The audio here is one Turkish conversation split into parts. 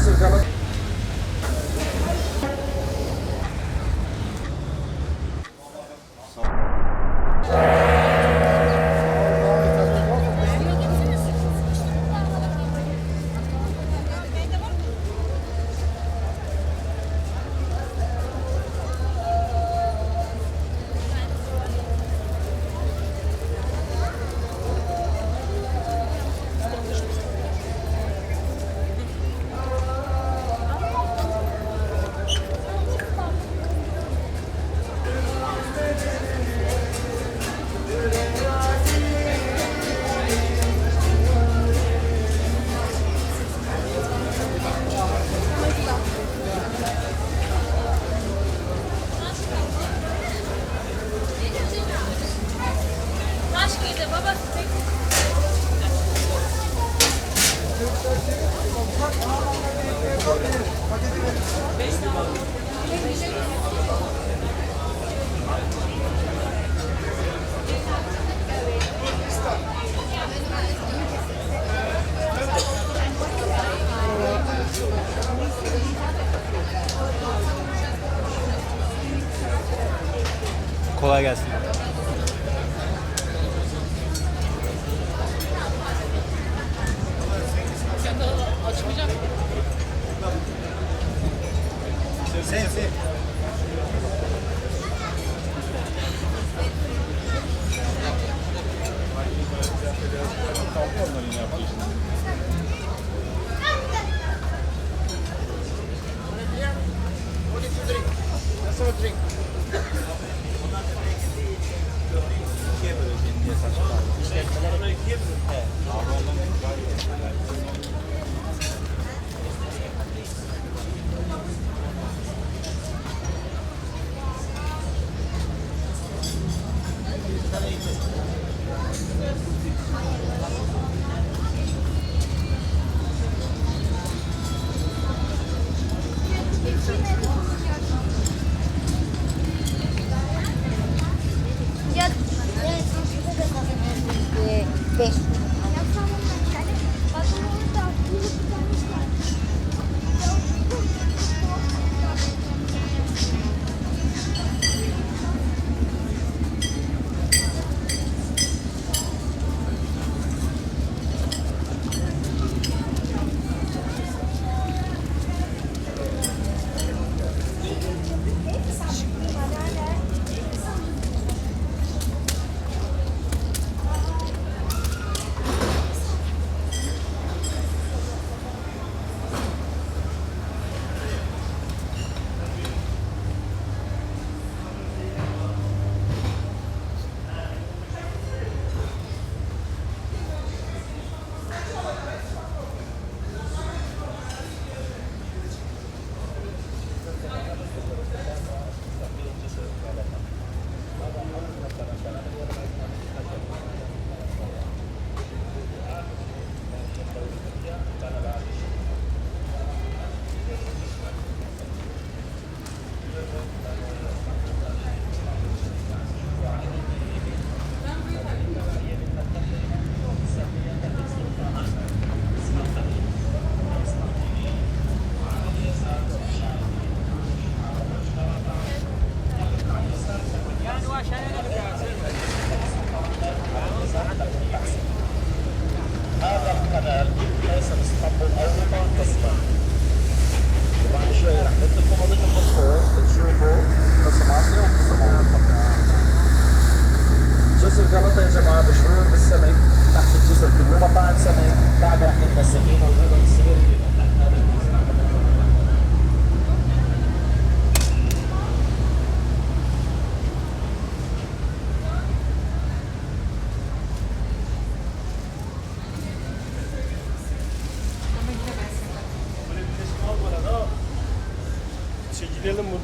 Entonces,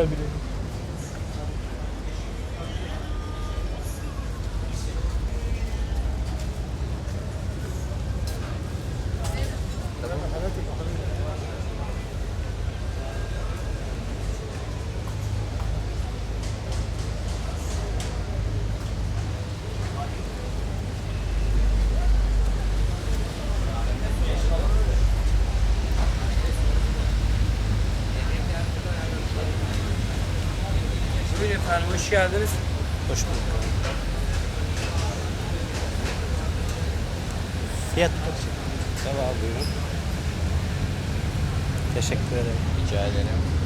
Çekilelim burada Hoş geldiniz. Hoş bulduk. Fiyat Tamam buyurun. Teşekkür ederim. Rica ederim.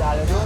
จ้าเลย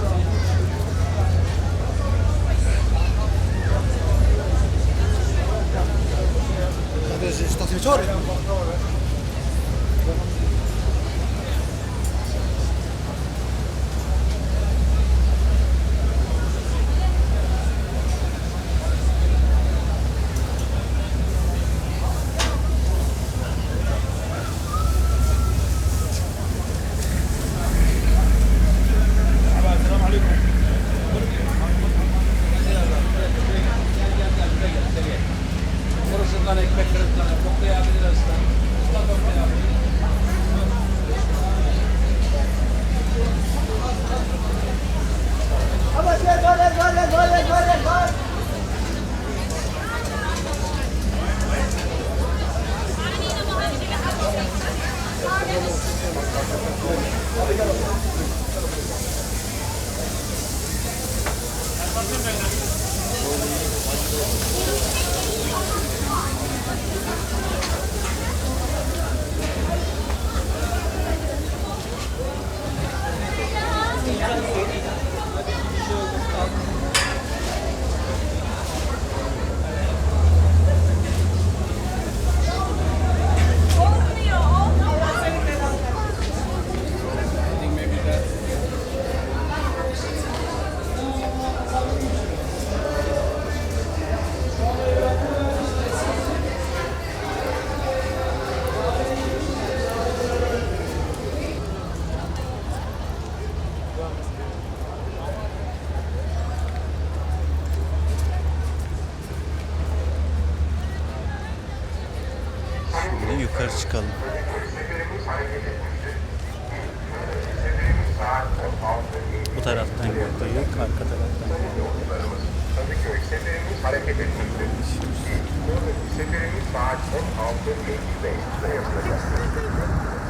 Seferimiz saat 16.55.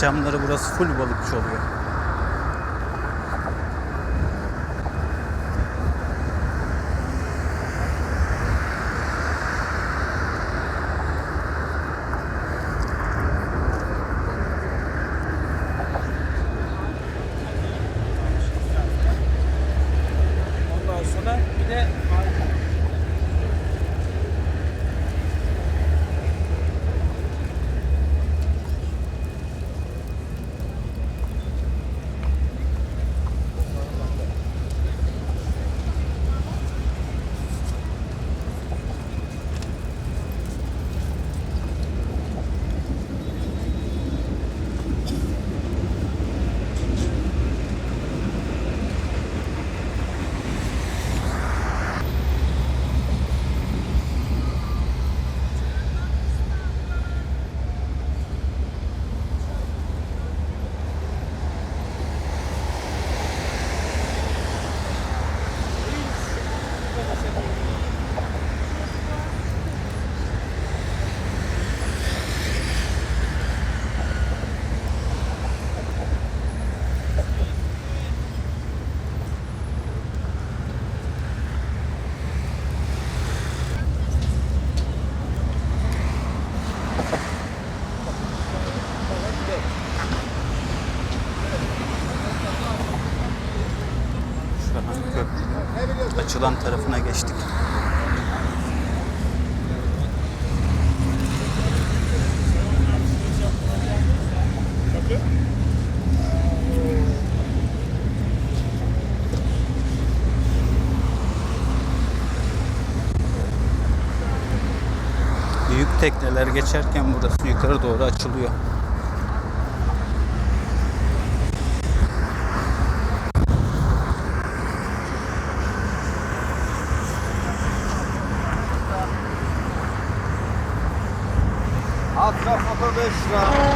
Akşamları burası full balıkçı oluyor. Açılan tarafına geçtik. Büyük tekneler geçerken burası yukarı doğru açılıyor. Lira.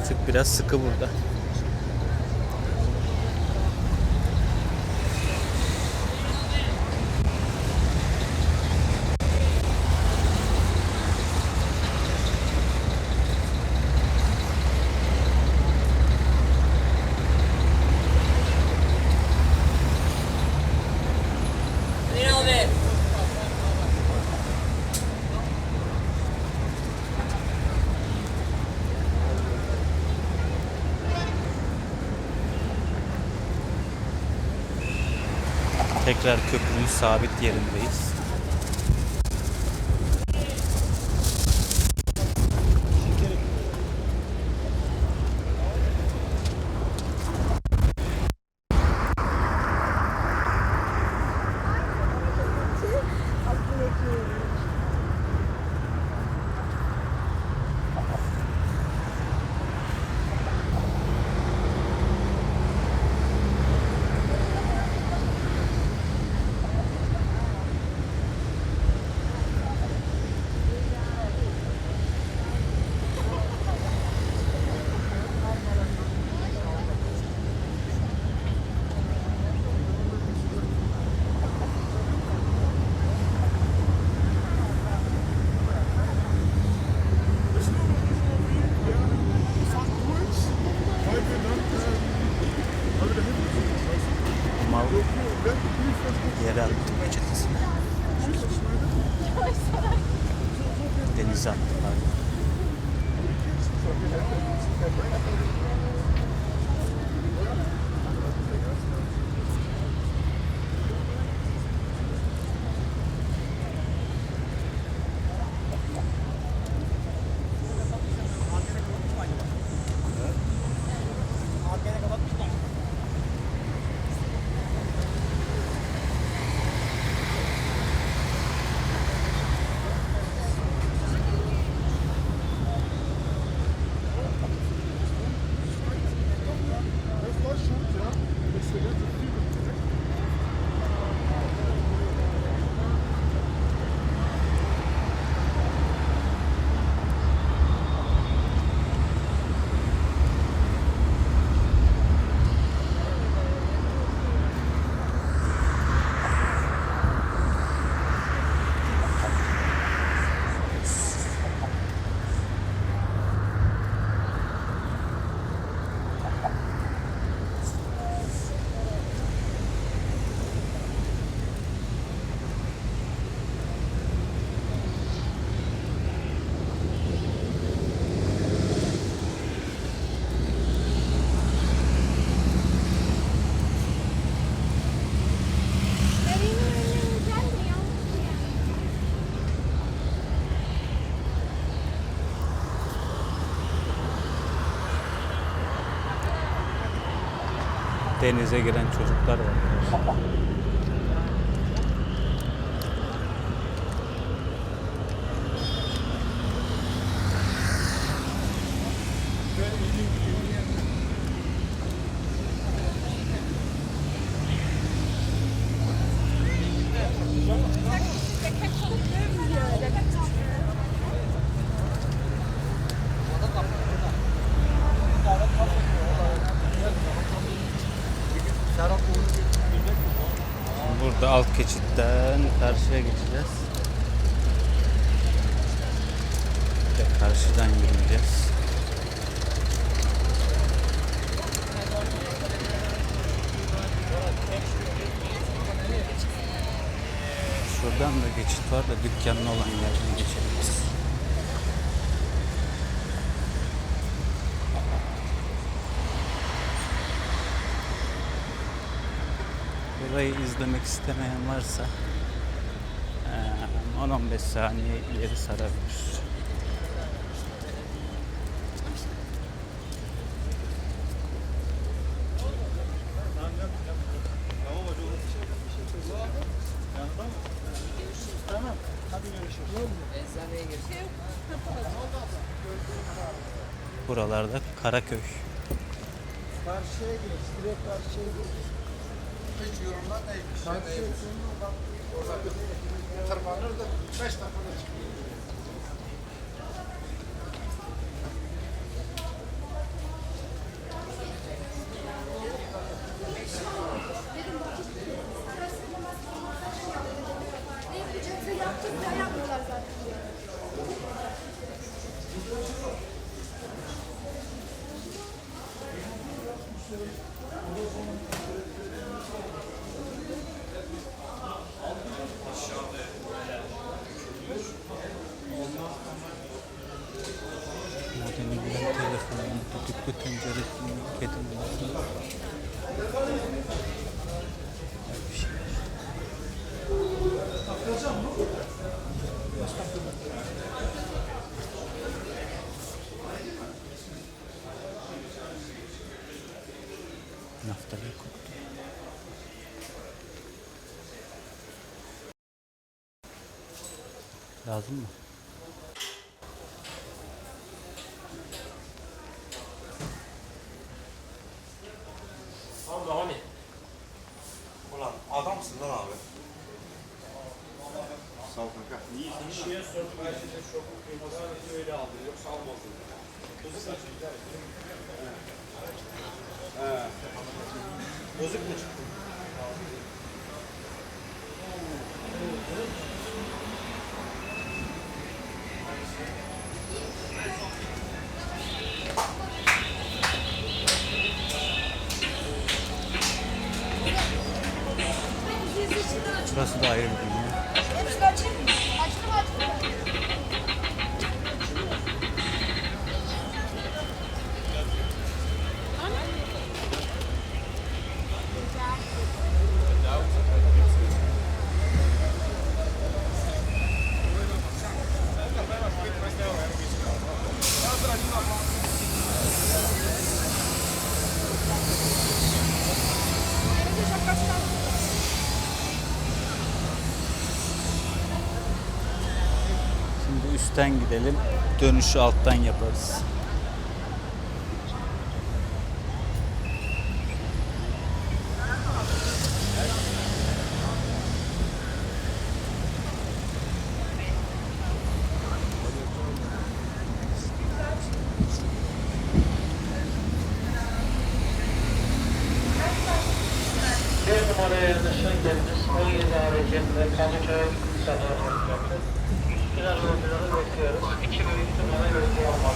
Trafik biraz sıkı burada. Sabit yerindeyiz. Mal yere attım peçetesini. Denize attılar. Denize giren çocuklar var. Şuradan da geçit var da dükkanlı olan yerden geçelim. Burayı izlemek istemeyen varsa eee, 10-15 saniye ileri sarabilir. Karaköy. Karşıya geç, direkt karşıya geç. Hiç yorumlar neymiş? Karşıya bak. Tırmanır da 5 dakikada Lazım mı? Üstten gidelim. Dönüşü alttan yaparız. Numaraya yaklaşan gemimiz 17 haricinde Kadıköy sanırım olacaktır. Diğer bölgelere bekliyoruz. 2 ve 3 numara gözlüğü olmalı.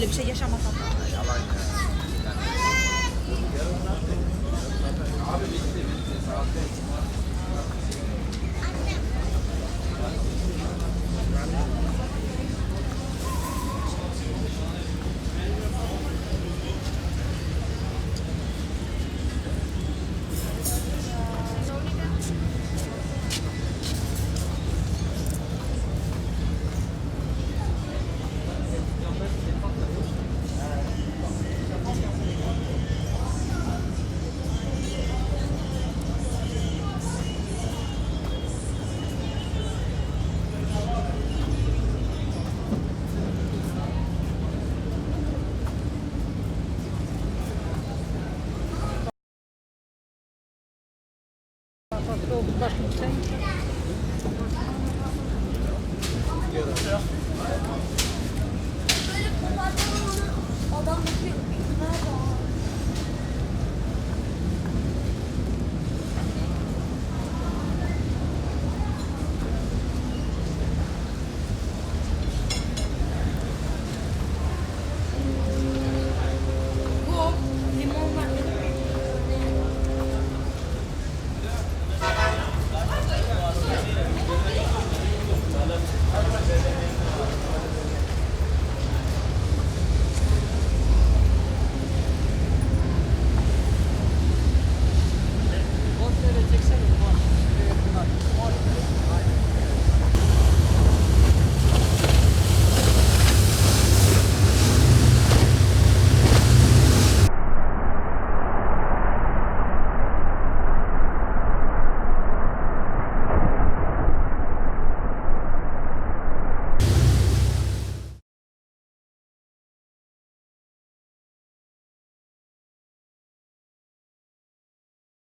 Pardon. Öyle bir şey yaşamasak. Башкутцем.